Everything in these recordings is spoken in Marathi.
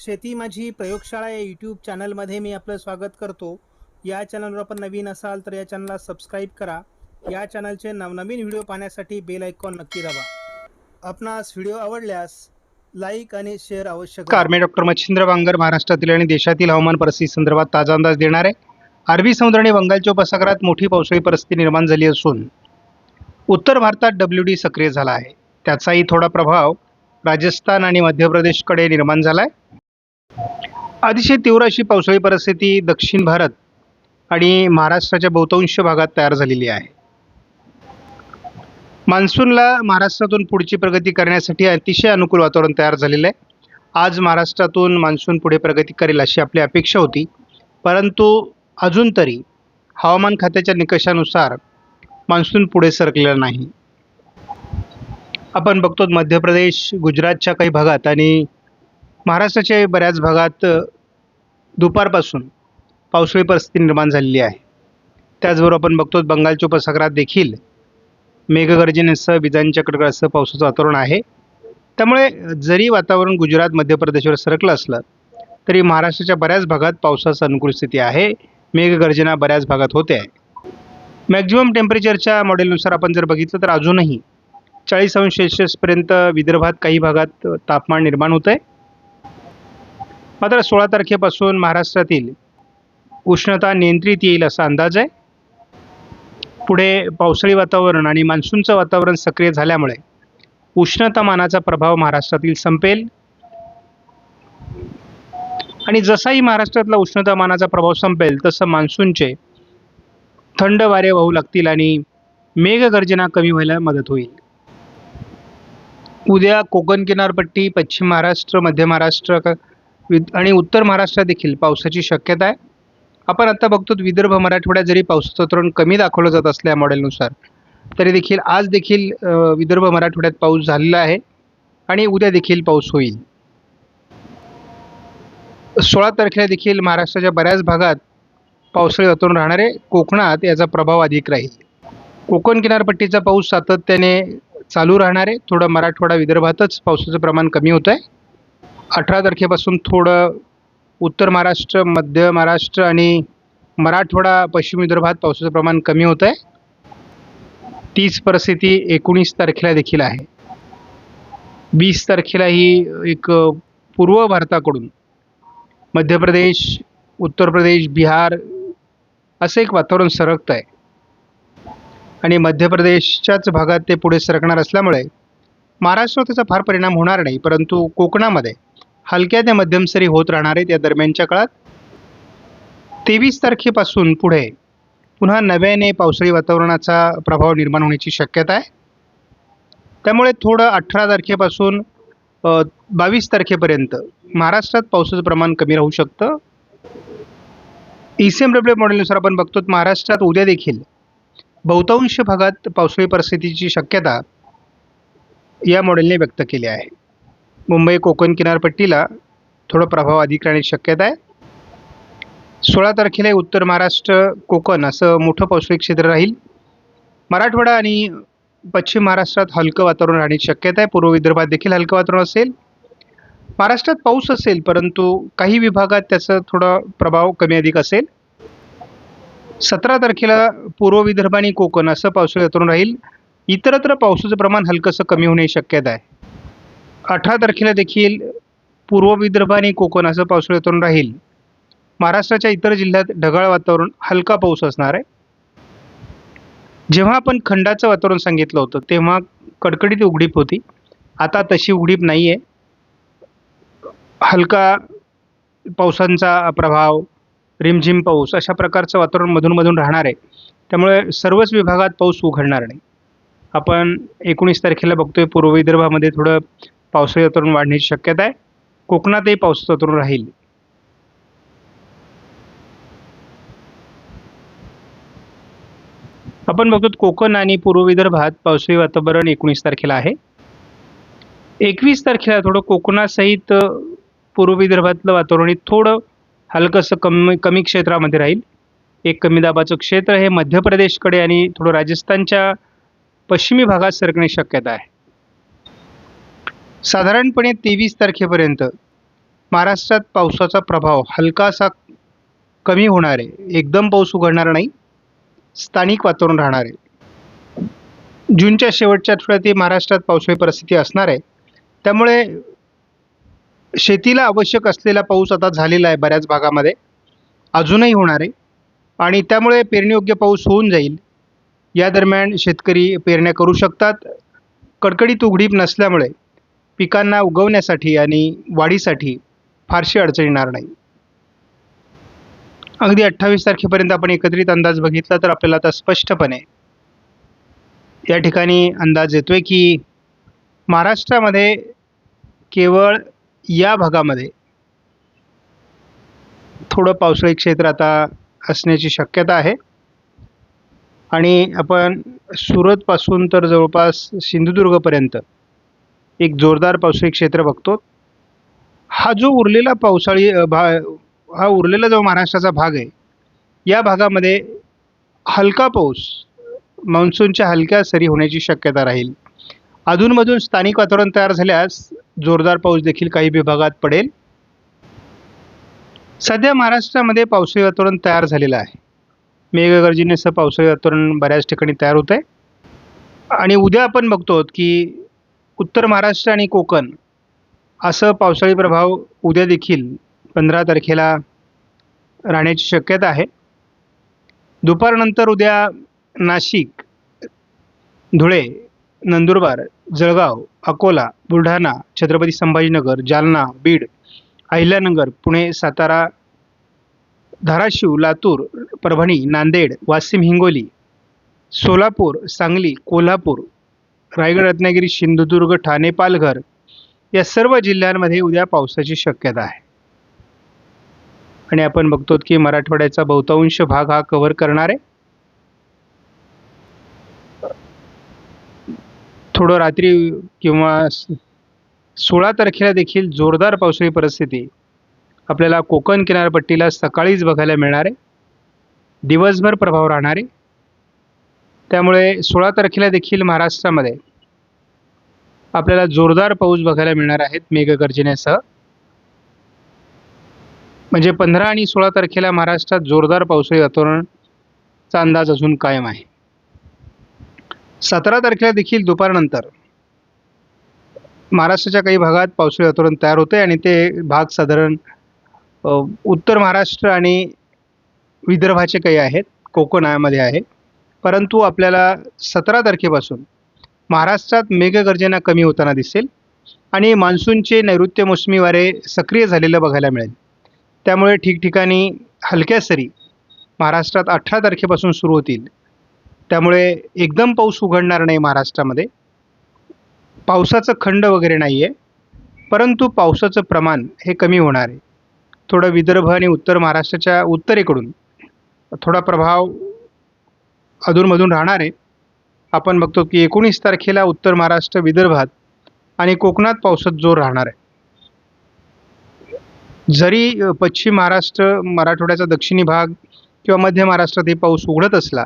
शेती माझी प्रयोगशाळा या यूट्यूब चॅनलमध्ये मी आपलं स्वागत करतो. या चॅनलवर आपण नवीन असाल तर या चॅनलला सबस्क्राईब करा. या चॅनलचे नवनवीन व्हिडिओ पाहण्यासाठी बेल आयकॉन नक्की दाबा. आपणास व्हिडिओ आवडल्यास लाईक आणि शेअर आवश्यक करा. मी डॉक्टर मच्छिंद्र बांगर महाराष्ट्रातील आणि देशातील हवामान परिस्थिती संदर्भात ताजा अंदाज देणार आहे. अरबी समुद्र आणि बंगालच्या उपसागरात मोठी पावसाळी परिस्थिती निर्माण झाली असून उत्तर भारतात डब्ल्यू डी सक्रिय झाला आहे. त्याचाही थोडा प्रभाव राजस्थान आणि मध्य प्रदेशकडे निर्माण झाला आहे. अतिशय तीव्र अशी पावसाळी परिस्थिती दक्षिण भारत आणि महाराष्ट्राच्या बहुतांश भागात तयार झालेली आहे. मान्सूनला महाराष्ट्रातून पुढची प्रगती करण्यासाठी अतिशय अनुकूल वातावरण तयार झालेलं आहे. आज महाराष्ट्रातून मान्सून पुढे प्रगती करेल अशी आपली अपेक्षा होती. परंतु अजून तरी हवामान खात्याच्या निकषानुसार मान्सून पुढे सरकलेला नाही. आपण बघतो मध्य प्रदेश गुजरातच्या काही भागात आणि महाराष्ट्राच्या बऱ्याच भागात दुपारपासून पावसाळी परिस्थिती निर्माण झालेली आहे. त्याचबरोबर आपण बघतो बंगालच्या उपसागरात देखील मेघगर्जनेसह विजांच्या कडकडासह पावसाचं वातावरण आहे. त्यामुळे जरी वातावरण गुजरात मध्य प्रदेशवर सरकलं असलं तरी महाराष्ट्राच्या बऱ्याच भागात पावसाचं अनुकूल स्थिती आहे. मेघगर्जना बऱ्याच भागात होते आहे. मॅक्झिमम टेम्परेचरच्या मॉडेलनुसार आपण जर बघितलं तर अजूनही चाळीस अंश सेल्सिअसपर्यंत विदर्भात काही भागात तापमान निर्माण होतं आहे मात्र सोळा तारखेपासून महाराष्ट्रातील उष्णता नियंत्रित येईल असा अंदाज आहे. पुढे पावसाळी वातावरण आणि मान्सूनचं वातावरण सक्रिय झाल्यामुळे उष्णतामानाचा प्रभाव महाराष्ट्रातील संपेल. आणि जसाही महाराष्ट्रातला उष्णतामानाचा प्रभाव संपेल तसं मान्सूनचे थंड वारे वाहू लागतील आणि मेघगर्जना कमी व्हायला मदत होईल. उद्या कोकण किनारपट्टी पश्चिम महाराष्ट्र मध्य महाराष्ट्र आणि उत्तर महाराष्ट्रात देखील पावसाची शक्यता आहे. आपण आता बघतो विदर्भ मराठवाड्यात जरी पावसाचं वातावरण कमी दाखवलं जात असल्या मॉडेलनुसार तरी देखील आज देखील विदर्भ मराठवाड्यात पाऊस झालेला आहे आणि उद्या देखील पाऊस होईल. सोळा तारखेला देखील महाराष्ट्राच्या बऱ्याच भागात पावसाळी वातावरण राहणारे कोकणात याचा प्रभाव अधिक राहील. कोकण किनारपट्टीचा पाऊस सातत्याने चालू राहणार आहे. थोडं मराठवाडा विदर्भातच पावसाचं प्रमाण कमी होतं आहे अठरा तारखेपासून थोडं उत्तर महाराष्ट्र मध्य महाराष्ट्र आणि मराठवाडा पश्चिम विदर्भात पावसाचं प्रमाण कमी होतं आहे तीच परिस्थिती एकोणीस तारखेला देखील आहे. वीस तारखेला ही एक पूर्व भारताकडून मध्य प्रदेश उत्तर प्रदेश बिहार असं एक वातावरण सरकतं आहे आणि मध्य प्रदेशच्याच भागात ते पुढे सरकणार असल्यामुळे महाराष्ट्रावर त्याचा फार परिणाम होणार नाही परंतु कोकणामध्ये हलक्या ते मध्यम सरी होत राहणार आहेत या दरम्यानच्या काळात. तेवीस तारखेपासून पुढे पुन्हा नव्याने पावसाळी वातावरणाचा प्रभाव निर्माण होण्याची शक्यता आहे. त्यामुळे थोडं अठरा तारखेपासून बावीस तारखेपर्यंत महाराष्ट्रात पावसाचं प्रमाण कमी राहू शकतं. ई सी एम डब्ल्यू मॉडेलनुसार आपण बघतो महाराष्ट्रात उद्या देखील बहुतांश भागात पावसाळी परिस्थितीची शक्यता या मॉडेलने व्यक्त केली आहे. मुंबई कोकण किनारपट्टीला थोडा प्रभाव अधिक राहण्याची शक्यता आहे. सोळा तारखेला उत्तर महाराष्ट्र कोकण असं मोठं पावसाळी क्षेत्र राहील. मराठवाडा आणि पश्चिम महाराष्ट्रात हलकं वातावरण राहण्याची शक्यता आहे. पूर्व विदर्भात देखील हलकं वातावरण असेल. महाराष्ट्रात पाऊस असेल परंतु काही विभागात त्याचा थोडा प्रभाव कमी अधिक असेल. सतरा तारखेला पूर्व विदर्भ आणि कोकण असं पावसाळी वातावरण राहील. इतरत्र पावसाचं प्रमाण हलकंसं कमी होण्याची शक्यता आहे. अठरा तारखेला देखील पूर्व विदर्भ आणि कोकण असं पावसाळ्यातून राहील. महाराष्ट्राच्या इतर जिल्ह्यात ढगाळ वातावरण हलका पाऊस असणार आहे. जेव्हा आपण खंडाचं वातावरण सांगितलं होतं तेव्हा कडकडीत उघडीप होती. आता तशी उघडीप नाही आहे हलका पावसांचा प्रभाव रिमझिम पाऊस अशा प्रकारचं वातावरण मधूनमधून राहणार आहे. त्यामुळे सर्वच विभागात पाऊस उघडणार नाही. आपण एकोणीस तारखेला बघतोय पूर्व विदर्भामध्ये थोडं पावसाळी वातावरण वाढण्याची शक्यता आहे. कोकणातही पावसाचं वातावरण राहील. आपण बघतो कोकण आणि पूर्व विदर्भात पावसाळी वातावरण एकोणीस तारखेला आहे. एकवीस तारखेला थोडं कोकणासहित पूर्व विदर्भातलं वातावरण हे थोडं हलकंसं कमी कमी क्षेत्रामध्ये राहील. एक कमी दाबाचं क्षेत्र हे मध्य प्रदेशकडे आणि थोडं राजस्थानच्या पश्चिमी भागात सरकण्याची शक्यता आहे. साधारणपणे तेवीस तारखेपर्यंत महाराष्ट्रात पावसाचा प्रभाव हलकासा कमी होणार आहे. एकदम पाऊस उघडणार नाही. स्थानिक वातावरण राहणार आहे. जूनच्या शेवटच्या आठवड्यात महाराष्ट्रात पावसाळी परिस्थिती असणार आहे. त्यामुळे शेतीला आवश्यक असलेला पाऊस आता झालेला आहे बऱ्याच भागामध्ये. अजूनही होणार आहे. आणि त्यामुळे पेरणीयोग्य पाऊस होऊन जाईल. या दरम्यान शेतकरी पेरण्या करू शकतात. कडकडीत उघडीप नसल्यामुळे पिकांना उगवण्यासाठी आणि वाढीसाठी फारशी अडचण येणार नाही. अगदी अठ्ठावीस तारखेपर्यंत आपण एकत्रित अंदाज बघितला तर आपल्याला आता स्पष्टपणे या ठिकाणी अंदाज येतोय की महाराष्ट्रामध्ये केवळ या भागामध्ये थोडं पावसाळी क्षेत्र आता असण्याची शक्यता आहे. आणि आपण सुरतपासून तर जवळपास सिंधुदुर्गपर्यंत एक जोरदार पावसाळी क्षेत्र बघतो. हा जो उरलेला पावसाळी भा हा उरलेला जो महाराष्ट्राचा भाग आहे या भागामध्ये हलका पाऊस मान्सूनच्या हलक्या सरी होण्याची शक्यता राहील. अधूनमधून स्थानिक वातावरण तयार झाल्यास जोरदार पाऊस देखील काही विभागात पडेल. सध्या महाराष्ट्रामध्ये पावसाळी वातावरण तयार झालेलं आहे. मेघगर्जनेसह पावसाळी वातावरण बऱ्याच ठिकाणी तयार होत आहे आणि उद्या आपण बघतो की उत्तर महाराष्ट्र आणि कोकण असं पावसाळी प्रभाव उद्या देखील पंधरा तारखेला राहण्याची शक्यता आहे. दुपारनंतर उद्या नाशिक धुळे नंदुरबार जळगाव अकोला बुलढाणा छत्रपती संभाजीनगर जालना बीड अहिल्यानगर पुणे सातारा धाराशिव लातूर परभणी नांदेड वाशिम हिंगोली सोलापूर सांगली कोल्हापूर रायगड रत्नागिरी सिंधुदुर्ग ठाणे पालघर या सर्व जिल्ह्यांमध्ये उद्या पावसाची शक्यता आहे. आणि आपण बघतो की मराठवाड्याचा बहुतांश भाग हा कव्हर करणार. आहे थोडं रात्री किंवा सोळा तारखेला देखील जोरदार पावसाळी परिस्थिती. आपल्याला कोकण किनारपट्टीला सकाळीच बघायला मिळणार. आहे दिवसभर प्रभाव राहणार. आहे त्यामुळे सोळा तारखेला देखील महाराष्ट्रामध्ये आपल्याला जोरदार पाऊस बघायला मिळणार आहेत मेघगर्जनेसह. म्हणजे पंधरा आणि सोळा तारखेला महाराष्ट्रात जोरदार पावसाळी वातावरणचा अंदाज अजून कायम आहे. सतरा तारखेला देखील दुपारनंतर महाराष्ट्राच्या काही भागात पावसाळी वातावरण तयार होते आणि ते भाग साधारण उत्तर महाराष्ट्र आणि विदर्भाचे काही आहेत कोकणामध्ये आहे. परंतु आपल्याला सतरा तारखेपासून महाराष्ट्रात मेघगर्जना कमी होताना दिसेल आणि मान्सूनचे नैऋत्य मोसमी वारे सक्रिय झालेलं बघायला मिळेल. त्यामुळे ठिकठिकाणी हलक्या सरी महाराष्ट्रात अठरा तारखेपासून सुरू होतील. त्यामुळे एकदम पाऊस उघडणार नाही महाराष्ट्रामध्ये. पावसाचं खंड वगैरे नाही आहे परंतु पावसाचं प्रमाण हे कमी होणार आहे. थोडं विदर्भ आणि उत्तर महाराष्ट्राच्या उत्तरेकडून थोडा प्रभाव अधूनमधून राहणार. आहे आपण बघतो की एकोणीस तारखेला उत्तर महाराष्ट्र विदर्भात आणि कोकणात पावसात जोर राहणार आहे. जरी पश्चिम महाराष्ट्र मराठवाड्याचा दक्षिणी भाग किंवा मध्य महाराष्ट्रात पाऊस उघडत असला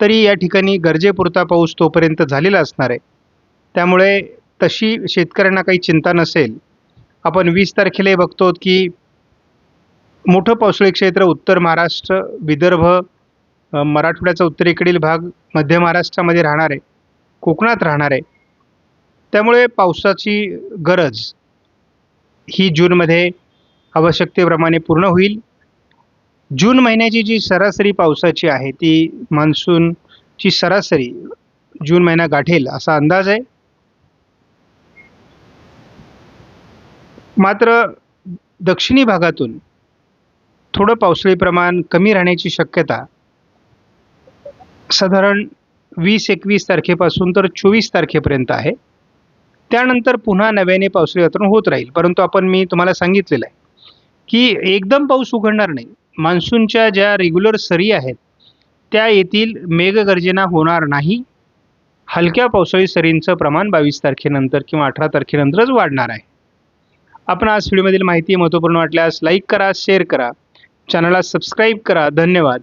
तरी या ठिकाणी गरजेपुरता पाऊस तोपर्यंत झालेला असणार आहे. त्यामुळे तशी शेतकऱ्यांना काही चिंता नसेल. आपण वीस तारखेलाही बघतो की मोठं पावसाळी क्षेत्र उत्तर महाराष्ट्र विदर्भ मराठवाड्याचा उत्तरेकडील भाग मध्य महाराष्ट्रामध्ये राहणार आहे कोकणात राहणार आहे. त्यामुळे पावसाची गरज ही जूनमध्ये आवश्यकतेप्रमाणे पूर्ण होईल. जून महिन्याची जी सरासरी पावसाची आहे ती मान्सूनची सरासरी जून महिना गाठेल असा अंदाज आहे. मात्र दक्षिणी भागातून थोडं पावसाळी प्रमाण कमी राहण्याची शक्यता साधारण वीस एकवीस तारखेपासून तर चोवीस तारखेपर्यंत आहे. त्यानंतर पुन्हा नव्याने पावसाळी वातावरण होत राहील. परंतु आपण मी तुम्हाला सांगितलेलं आहे की एकदम पाऊस उघडणार नाही. मान्सूनच्या ज्या रेग्युलर सरी आहेत त्या येथील मेघगर्जना होणार नाही. हलक्या पावसाळी सरींचं प्रमाण बावीस तारखेनंतर किंवा अठरा तारखेनंतरच वाढणार आहे. आपण आज व्हिडिओमधील माहिती महत्त्वपूर्ण वाटल्यास लाईक करा शेअर करा. चॅनलला सबस्क्राईब करा. धन्यवाद.